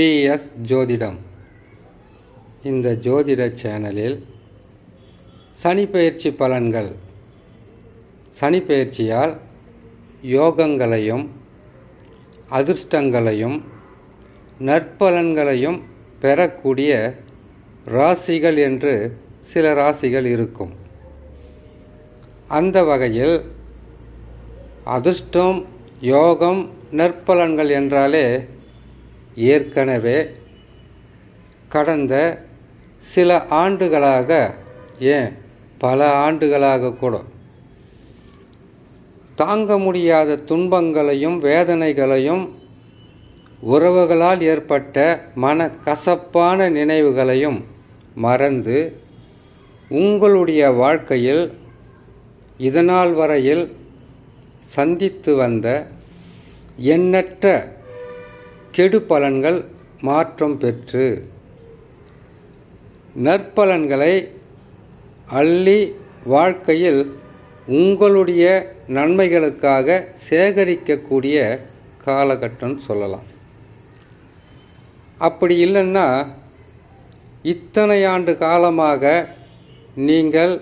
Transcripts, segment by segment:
வணக்கம் விஎஸ் ஜோதிடம். இந்த ஜோதிட சேனலில் சனி பலன்கள். சனிப்பெயர்ச்சியால் யோகங்களையும் அதிர்ஷ்டங்களையும் நற்பலன்களையும் பெறக்கூடிய ராசிகள் என்று சில ராசிகள் இருக்கும். அந்த வகையில் அதிர்ஷ்டம் யோகம் நற்பலன்கள் என்றாலே ஏற்கனவே கடந்த சில ஆண்டுகளாக ஏன் பல ஆண்டுகளாக கூட தாங்க முடியாத துன்பங்களையும் வேதனைகளையும் உறவுகளால் ஏற்பட்ட மன கசப்பான நினைவுகளையும் மறந்து உங்களுடைய வாழ்க்கையில் இதனால் வரையில் சந்தித்து வந்த எண்ணற்ற கெடு பலன்கள் மாற்றம் பெற்று நற்பலன்களை அள்ளி வாழ்க்கையில் உங்களுடைய நன்மைகளுக்காக சேகரிக்கக்கூடிய காலகட்டம் சொல்லலாம். அப்படி இல்லைன்னா இத்தனை ஆண்டு காலமாக நீங்கள்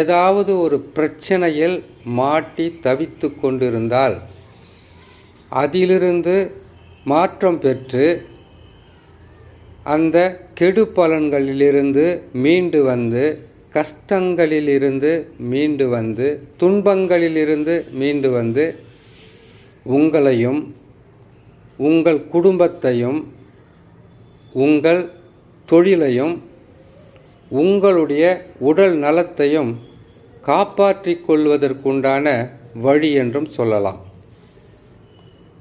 ஏதாவது ஒரு பிரச்சனையில் மாட்டி தவித்து கொண்டிருந்தால் அதிலிருந்து மாற்றம் பெற்று அந்த கெடு பலன்களிலிருந்து மீண்டு வந்து கஷ்டங்களிலிருந்து மீண்டு வந்து துன்பங்களிலிருந்து மீண்டு வந்து உங்களையும் உங்கள் குடும்பத்தையும் உங்கள் தொழிலையும் உங்களுடைய உடல் நலத்தையும் காப்பாற்றிக் கொள்வதற்குண்டான வழி என்றும் சொல்லலாம்.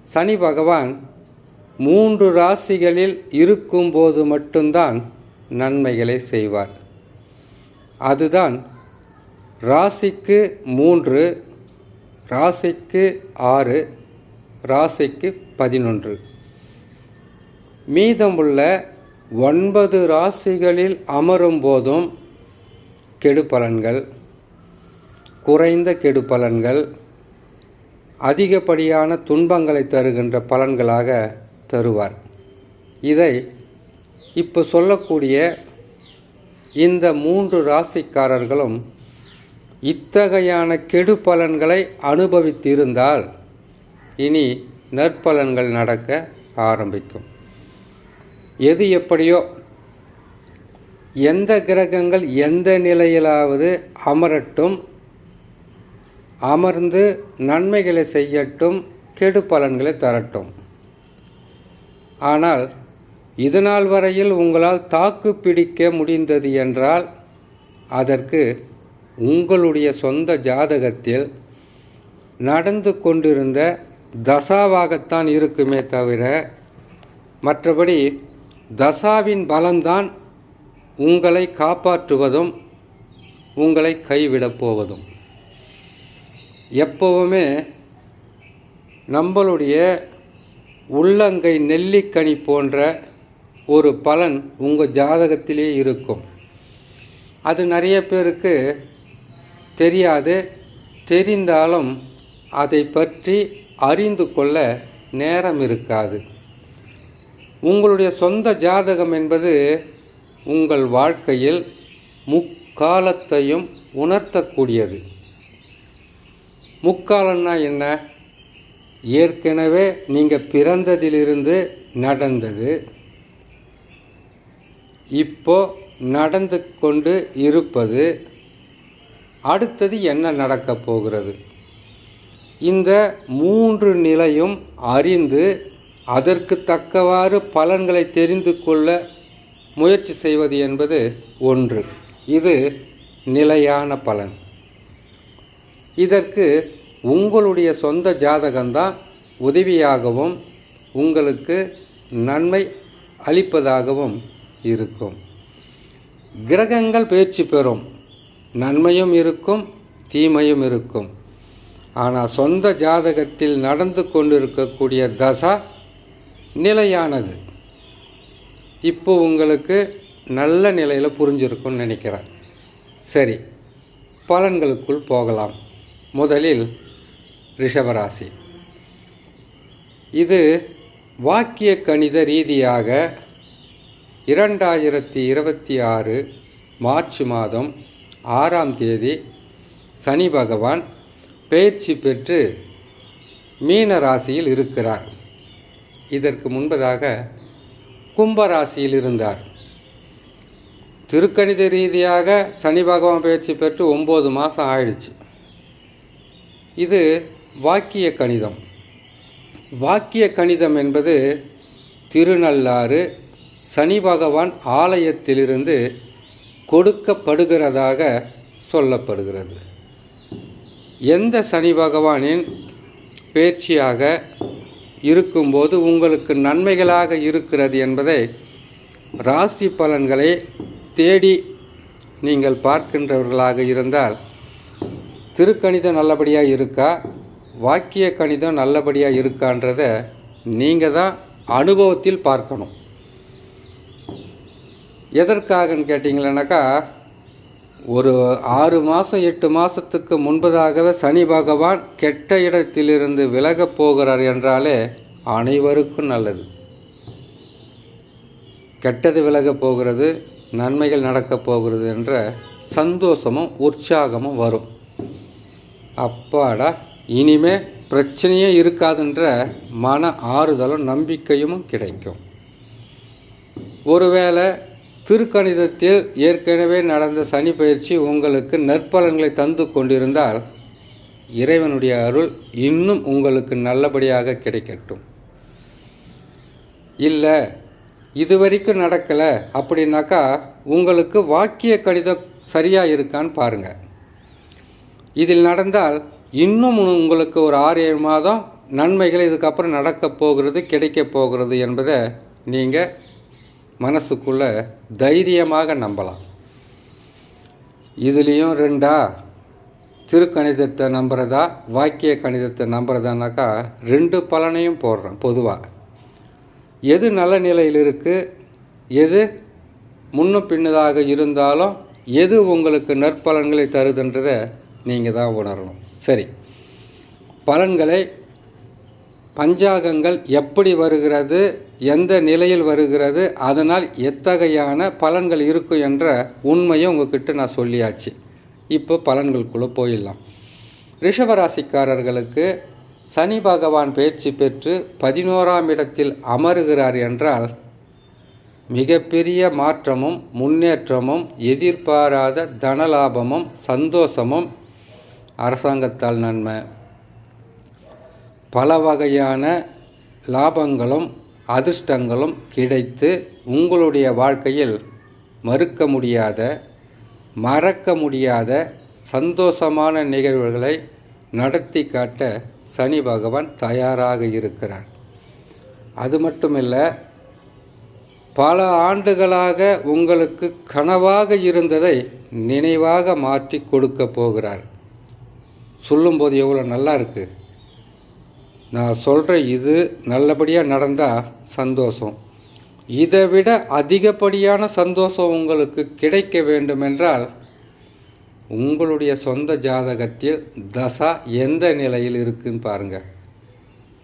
சனி பகவான் மூன்று ராசிகளில் இருக்கும்போது மட்டும்தான் நன்மைகளை செய்வார். அதுதான் ராசிக்கு மூன்று ராசிக்கு ஆறு ராசிக்கு பதினொன்று. மீதமுள்ள ஒன்பது ராசிகளில் அமரும் போதும் கெடு பலன்கள் குறைந்த கெடுபலன்கள் அதிகப்படியான துன்பங்களை தருகின்ற பலன்களாக தருவார். இதை இப்போ சொல்லக்கூடிய இந்த மூன்று ராசிக்காரர்களும் இத்தகையான கெடு பலன்களை அனுபவித்திருந்தால் இனி நற்பலன்கள் நடக்க ஆரம்பிக்கும். எது எப்படியோ எந்த கிரகங்கள் எந்த நிலையிலாவது அமரட்டும் அமர்ந்து நன்மைகளை செய்யட்டும் கெடு பலன்களை தரட்டும். ஆனால் இதுநாள் வரையில் உங்களால் தாக்கு பிடிக்க முடிந்தது என்றால் அதற்கு உங்களுடைய சொந்த ஜாதகத்தில் நடந்து கொண்டிருந்த தசாவாகத்தான் இருக்குமே தவிர மற்றபடி தசாவின் பலம்தான் உங்களை காப்பாற்றுவதும் உங்களை கைவிடப் போவதும். எப்போவுமே நம்மளுடைய உள்ளங்கை நெல்லிக்கனி போன்ற ஒரு பலன் உங்கள் ஜாதகத்திலே இருக்கும். அது நிறைய பேருக்கு தெரியாது. தெரிந்தாலும் அதை பற்றி அறிந்து கொள்ள நேரம் இருக்காது. உங்களுடைய சொந்த ஜாதகம் என்பது உங்கள் வாழ்க்கையில் முக்காலத்தையும் உணர்த்தக்கூடியது. முக்காலம்னா என்ன? ஏற்கனவே நீங்கள் பிறந்ததிலிருந்து நடந்தது. இப்போ நடந்து கொண்டு இருப்பது. அடுத்தது என்ன நடக்கப் போகிறது? இந்த மூன்று நிலையும் அறிந்து அதற்கு தக்கவாறு பலன்களை தெரிந்து கொள்ள முயற்சி செய்வது என்பது ஒன்று. இது நிலையான பலன். இதற்கு உங்களுடைய சொந்த ஜாதகம்தான் உதவியாகவும் உங்களுக்கு நன்மை அளிப்பதாகவும் இருக்கும். கிரகங்கள் பேச்சு பெறும். நன்மையும் இருக்கும் தீமையும் இருக்கும். ஆனால் சொந்த ஜாதகத்தில் நடந்து கொண்டிருக்கக்கூடிய தசா நிலையானது. இப்போ உங்களுக்கு நல்ல நிலையில் புரிஞ்சிருக்கும்னு நினைக்கிறேன். சரி பலன்களுக்குள் போகலாம். முதலில் ரிஷபராசி. இது வாக்கிய கணித ரீதியாக இரண்டாயிரத்தி இருபத்தி ஆறு மார்ச் மாதம் ஆறாம் தேதி சனி பகவான் பயிற்சி பெற்று மீன ராசியில் இருக்கிறார். இதற்கு முன்பதாக கும்பராசியில் இருந்தார். திருக்கணித ரீதியாக சனி பகவான் பயிற்சி பெற்று ஒம்பது மாதம் ஆயிடுச்சு. இது வாக்கிய கணிதம் வாக்கிய கணிதம் என்பது திருநள்ளாறு சனி பகவான் ஆலயத்திலிருந்து கொடுக்கப்படுகிறதாக சொல்லப்படுகிறது. எந்த சனி பகவானின் பேச்சியாக இருக்கும்போது உங்களுக்கு நன்மைகளாக இருக்கிறது என்பதை ராசி பலன்களை தேடி நீங்கள் பார்க்கின்றவர்களாக இருந்தால் திருக்கணிதம் நல்லபடியாக இருக்கா? வாக்கிய கணிதம் நல்லபடியாக இருக்கான்றத நீங்கள் தான் அனுபவத்தில் பார்க்கணும். எதற்காகன்னு கேட்டிங்களேனாக்கா ஒரு ஆறு மாதம் எட்டு மாதத்துக்கு முன்பதாகவே சனி பகவான் கெட்ட இடத்திலிருந்து விலகப் போகிறார் என்றாலே அனைவருக்கும் நல்லது. கெட்டது விலகப் போகிறது நன்மைகள் நடக்கப் போகிறது என்ற சந்தோஷமும் உற்சாகமும் வரும். அப்பாடா! இனிமே பிரச்சனையே இருக்காதுன்ற மன ஆறுதலும் நம்பிக்கையும் கிடைக்கும். ஒருவேளை திருக்கணிதத்தில் ஏற்கனவே நடந்த சனி பயிற்சி உங்களுக்கு நற்பலன்களை தந்து கொண்டிருந்தால் இறைவனுடைய அருள் இன்னும் உங்களுக்கு நல்லபடியாக கிடைக்கட்டும். இல்லை இது வரைக்கும் நடக்கலை அப்படின்னாக்கா உங்களுக்கு வாக்கிய கணிதம் சரியாக இருக்கான்னு பாருங்கள் இதில் நடந்தால் இன்னும் உங்களுக்கு ஒரு ஆறு ஏழு மாதம் நன்மைகள் இதுக்கப்புறம் நடக்கப் போகிறது கிடைக்க போகிறது என்பதை நீங்கள் மனசுக்குள்ளே தைரியமாக நம்பலாம். இதுலேயும் ரெண்டா திருக்கணிதத்தை நம்புறதா வாக்கிய கணிதத்தை நம்புறதானாக்கா ரெண்டு பலனையும் போடுறேன் பொதுவாக எது நல்ல நிலையில் இருக்குது எது முன்னும் பின்னதாக இருந்தாலும் எது உங்களுக்கு நற்பலன்களை தருதுன்றதை நீங்கள் தான் உணரணும். சரி. பலன்களை பஞ்சாகங்கள் எப்படி வருகிறது எந்த நிலையில் வருகிறது அதனால் எத்தகையான பலன்கள் இருக்கும் என்ற உண்மையும் உங்ககிட்ட நான் சொல்லியாச்சு. இப்போ பலன்களுக்குள்ளே போயிடலாம். ரிஷபராசிக்காரர்களுக்கு சனி பகவான் பயிற்சி பெற்று பதினோராம் இடத்தில் அமருகிறார் என்றால் மிகப்பெரிய மாற்றமும் முன்னேற்றமும் எதிர்பாராத தனலாபமும் சந்தோஷமும் அரசாங்கத்தால் நன்மை. பல வகையான லாபங்களும் அதிர்ஷ்டங்களும் கிடைத்து உங்களுடைய வாழ்க்கையில் மறுக்க முடியாத மறக்க முடியாத சந்தோஷமான நிகழ்வுகளை நடத்தி காட்ட சனி பகவான் தயாராக இருக்கிறார். அது மட்டுமில்லை பல ஆண்டுகளாக உங்களுக்கு கனவாக இருந்ததை நினைவாக மாற்றி கொடுக்க போகிறார். சொல்லும்போது எவ்வளோ நல்லா இருக்குது நான் சொல்கிற இது நல்லபடியாக நடந்தால் சந்தோஷம். இதை விட அதிகப்படியான சந்தோஷம் உங்களுக்கு கிடைக்க வேண்டுமென்றால் உங்களுடைய சொந்த ஜாதகத்தில் தசா எந்த நிலையில் இருக்குன்னு பாருங்கள்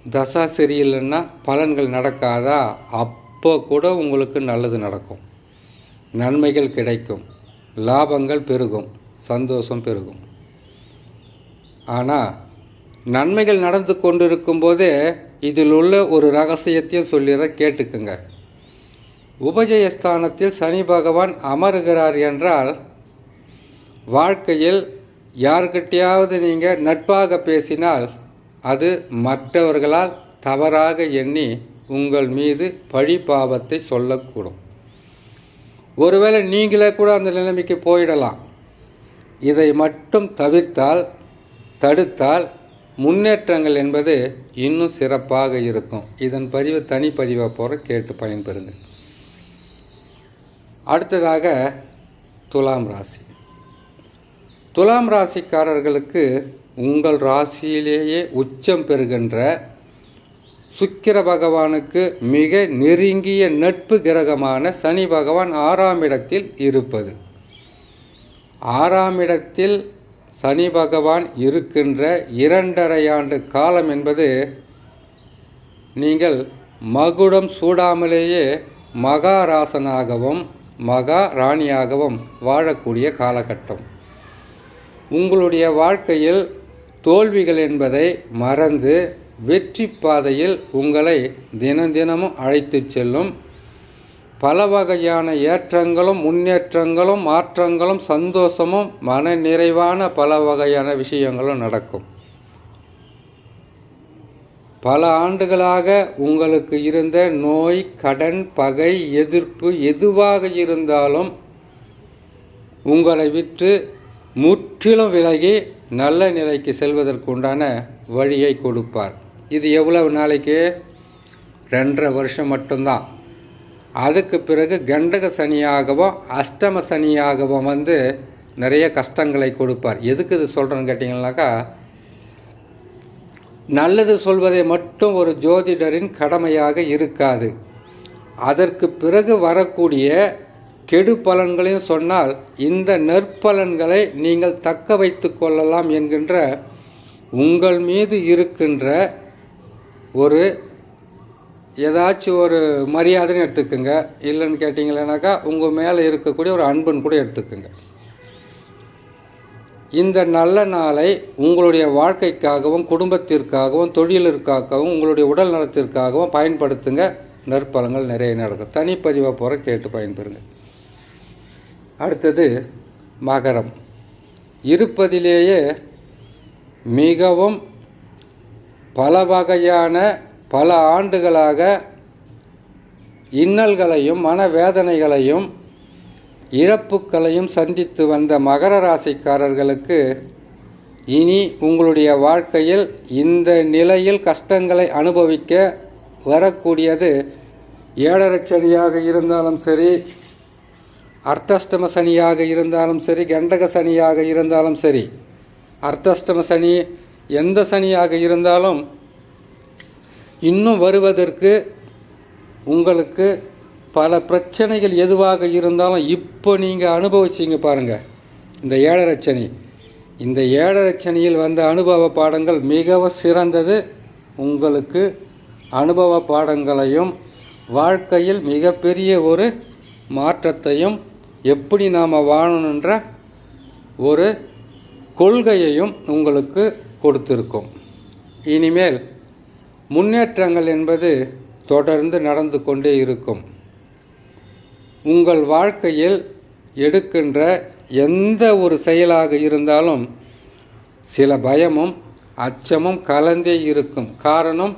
தசா சரியில்லைன்னா பலன்கள் நடக்காதா? அப்போ கூட உங்களுக்கு நல்லது நடக்கும். நன்மைகள் கிடைக்கும். லாபங்கள் பெருகும். சந்தோஷம் பெருகும். ஆனால் நன்மைகள் நடந்து கொண்டிருக்கும் போதே இதில் உள்ள ஒரு ரகசியத்தையும் சொல்லிட கேட்டுக்குங்க. உபஜயஸ்தானத்தில் சனி பகவான் அமருகிறார் என்றால் வாழ்க்கையில் யார்கிட்டையாவது நீங்கள் நட்பாக பேசினால் அது மற்றவர்களால் தவறாக எண்ணி உங்கள் மீது பழி பாவத்தை சொல்லக்கூடும். ஒருவேளை நீங்களே கூட அந்த நிலைமைக்கு போயிடலாம். இதை மட்டும் தவிர்த்தால் தடுத்தால் முன்னேற்றங்கள் என்பது இன்னும் சிறப்பாக இருக்கும். இதன் பதிவு தனிப்பதிவாக போகிற கேட்டு பயன்பெறுங்க. அடுத்ததாக துலாம் ராசி. துலாம் ராசிக்காரர்களுக்கு உங்கள் ராசியிலேயே உச்சம் பெறுகின்ற சுக்கிர பகவானுக்கு மிக நெருங்கிய நட்பு கிரகமான சனி பகவான் ஆறாம் இடத்தில் இருப்பது. ஆறாம் இடத்தில் சனி பகவான் இருக்கின்ற இரண்டரை ஆண்டு காலம் என்பது நீங்கள் மகுடம் சூடாமலேயே மகாராசனாகவும் மகா ராணியாகவும் வாழக்கூடிய காலகட்டம். உங்களுடைய வாழ்க்கையில் தோல்விகள் என்பதை மறந்து வெற்றி பாதையில் உங்களை தினம் தினமும் அழைத்து செல்லும் பல வகையான ஏற்றங்களும் முன்னேற்றங்களும் மாற்றங்களும் சந்தோஷமும் மன நிறைவான பல வகையான விஷயங்களும் நடக்கும். பல ஆண்டுகளாக உங்களுக்கு இருந்த நோய் கடன் பகை எதிர்ப்பு எதுவாக இருந்தாலும் உங்களை விற்று முற்றிலும் விலகி நல்ல நிலைக்கு செல்வதற்குண்டான வழியை கொடுப்பார். இது எவ்வளவு நாளைக்கு? ரெண்டரை வருஷம் மட்டும்தான். அதுக்கு பிறகு கண்டக சனியாகவும் அஷ்டம சனியாகவும் வந்து நிறைய கஷ்டங்களை கொடுப்பார். எதுக்கு இது சொல்கிறேன்னு கேட்டிங்கனாக்கா நல்லது சொல்வதை மட்டும் ஒரு ஜோதிடரின் கடமையாக இருக்காது. அதற்கு பிறகு வரக்கூடிய கெடு பலன்களையும் சொன்னால் இந்த நற்பலன்களை நீங்கள் தக்க வைத்து கொள்ளலாம் என்கின்ற உங்கள் மீது இருக்கின்ற ஒரு ஏதாச்சும் ஒரு மரியாதைன்னு எடுத்துக்கோங்க. இல்லைன்னு கேட்டிங்களேனாக்கா உங்கள் மேலே இருக்கக்கூடிய ஒரு அன்புன்னு கூட எடுத்துக்கோங்க. இந்த நல்ல நாளை உங்களுடைய வாழ்க்கைக்காகவும் குடும்பத்திற்காகவும் தொழிலிற்காகவும் உங்களுடைய உடல் நலத்திற்காகவும் பயன்படுத்துங்க. நற்பலங்கள் நிறைய நடக்கும். தனிப்பதிவாக போகிற கேட்டு பயன்பெறுங்க. அடுத்தது மகரம். இருப்பதிலேயே மிகவும் பல வகையான பல ஆண்டுகளாக இன்னல்களையும் மனவேதனைகளையும் இழப்புக்களையும் சந்தித்து வந்த மகர ராசிக்காரர்களுக்கு இனி உங்களுடைய வாழ்க்கையில் இந்த நிலையில் கஷ்டங்களை அனுபவிக்க வரக்கூடியது ஏழரை சனியாக இருந்தாலும் சரி அர்த்தஷ்டம சனியாக இருந்தாலும் சரி கண்டக சனியாக இருந்தாலும் சரி அர்த்தஷ்டம சனி எந்த சனியாக இருந்தாலும் இன்னும் வருவதற்கு உங்களுக்கு பல பிரச்சனைகள் எதுவாக இருந்தாலும் இப்போ நீங்கள் அனுபவிச்சிங்க பாருங்கள் இந்த ஏழரச்சனி இந்த ஏழரச்சனியில் வந்த அனுபவ பாடங்கள் மிகவும் சிறந்தது. உங்களுக்கு அனுபவ பாடங்களையும் வாழ்க்கையில் மிகப்பெரிய ஒரு மாற்றத்தையும் எப்படி நாம் வாழணுன்ற ஒரு கொள்கையையும் உங்களுக்கு கொடுத்துருக்கோம். இனிமேல் முன்னேற்றங்கள் என்பது தொடர்ந்து நடந்து கொண்டே இருக்கும். உங்கள் வாழ்க்கையில் எடுக்கின்ற எந்த ஒரு செயலாக இருந்தாலும் சில பயமும் அச்சமும் கலந்தே இருக்கும். காரணம்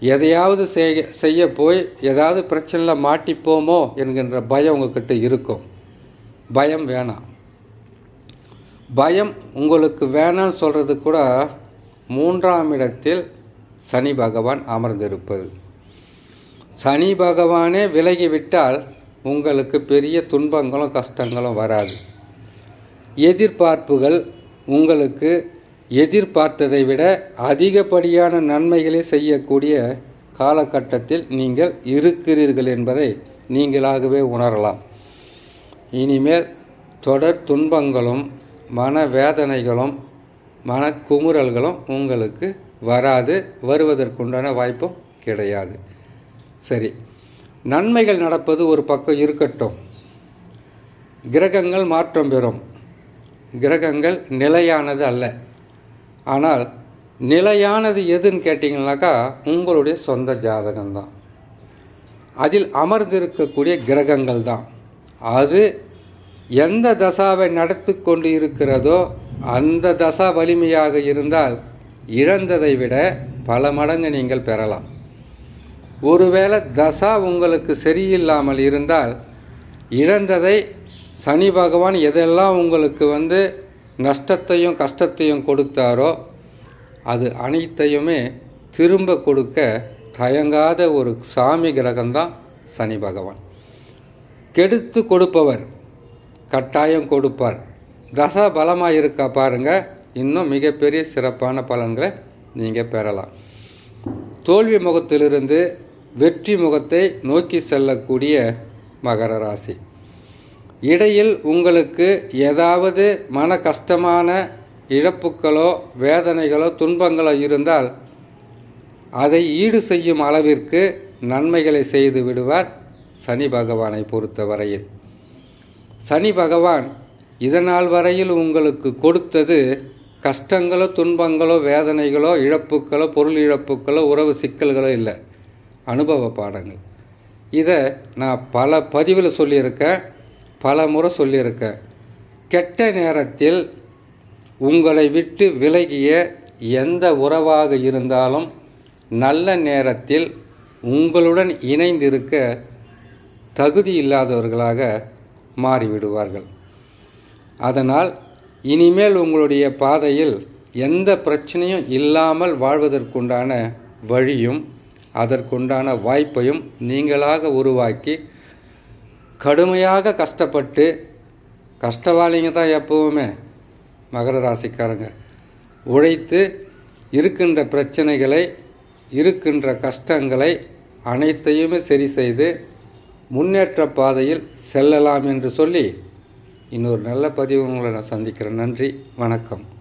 எதையாவது செய்ய செய்ய போய் ஏதாவது பிரச்சனையில் மாட்டிப்போமோ என்கின்ற பயம் உங்ககிட்ட இருக்கும். பயம் வேணாம். பயம் உங்களுக்கு வேணாம்னு சொல்கிறது கூட மூன்றாம் இடத்தில் சனி பகவான் அமர்ந்திருப்பது. சனி பகவானே விலகிவிட்டால் உங்களுக்கு பெரிய துன்பங்களும் கஷ்டங்களும் வராது. எதிர்பார்ப்புகள் உங்களுக்கு எதிர்பார்த்ததை விட அதிகப்படியான நன்மைகளை செய்யக்கூடிய காலகட்டத்தில் நீங்கள் இருக்கிறீர்கள் என்பதை நீங்களாகவே உணரலாம். இனிமேல் தொடர் துன்பங்களும் மன வேதனைகளும் மனக்குமுறல்களும் உங்களுக்கு வராது வருவதற்குண்டான வாய்ப்பும் கிடையாது. சரி. நன்மைகள் நடப்பது ஒரு பக்கம் இருக்கட்டும். கிரகங்கள் மாற்றம் பெறும். கிரகங்கள் நிலையானது அல்ல. ஆனால் நிலையானது எதுன்னு கேட்டிங்கனாக்கா உங்களுடைய சொந்த ஜாதகம்தான். அதில் அமர்ந்திருக்கக்கூடிய கிரகங்கள் தான் அது எந்த தசாவை நடத்து கொண்டு இருக்கிறதோ அந்த தசா வலிமையாக இருந்தால் இழந்ததை விட பல மடங்கு நீங்கள் பெறலாம். ஒருவேளை தசா உங்களுக்கு சரியில்லாமல் இருந்தால் இழந்ததை சனி பகவான் எதெல்லாம் உங்களுக்கு வந்து நஷ்டத்தையும் கஷ்டத்தையும் கொடுத்தாரோ அது அனைத்தையுமே திரும்ப கொடுக்க தயங்காத ஒரு சாமி கிரகம்தான் சனி பகவான். கெடுத்து கொடுப்பவர் கட்டாயம் கொடுப்பார். தசா பலமாக இருக்கா பாருங்கள் இன்னும் மிகப்பெரிய சிறப்பான பலன்களை நீங்கள் பெறலாம். தோல்வி முகத்திலிருந்து வெற்றி முகத்தை நோக்கி செல்லக்கூடிய மகர ராசி. இடையில் உங்களுக்கு ஏதாவது மன கஷ்டமான இழப்புகளோ வேதனைகளோ துன்பங்களோ இருந்தால் அதை ஈடு செய்யும் அளவிற்கு நன்மைகளை செய்து விடுவார் சனி பகவானை பொறுத்தவரையில். சனி பகவான் இதனால் வரையில் உங்களுக்கு கொடுத்தது கஷ்டங்களோ துன்பங்களோ வேதனைகளோ இழப்புக்களோ பொருள் இழப்புக்களோ உறவு சிக்கல்களோ இல்லை. அனுபவ பாடங்கள். இதை நான் பல பதிவில் சொல்லியிருக்கேன் பல முறை சொல்லியிருக்கேன். கெட்ட நேரத்தில் உங்களை விட்டு விலகிய எந்த உறவாக இருந்தாலும் நல்ல நேரத்தில் உங்களுடன் இணைந்திருக்க தகுதி இல்லாதவர்களாக மாறிவிடுவார்கள். அதனால் இனிமேல் உங்களுடைய பாதையில் எந்த பிரச்சனையும் இல்லாமல் வாழ்வதற்குண்டான வழியும் அதற்குண்டான வாய்ப்பையும் நீங்களாக உருவாக்கி கடுமையாக கஷ்டப்பட்டு கஷ்டவாளிங்க தான் எப்பவுமே மகர ராசிக்காரங்க உழைத்து இருக்கின்ற பிரச்சனைகளை இருக்கின்ற கஷ்டங்களை அனைத்தையுமே சரி செய்து முன்னேற்ற பாதையில் செல்லலாம் என்று சொல்லி இன்னொரு நல்ல பதிவு உங்களை நான் சந்திக்கிறேன். நன்றி. வணக்கம்.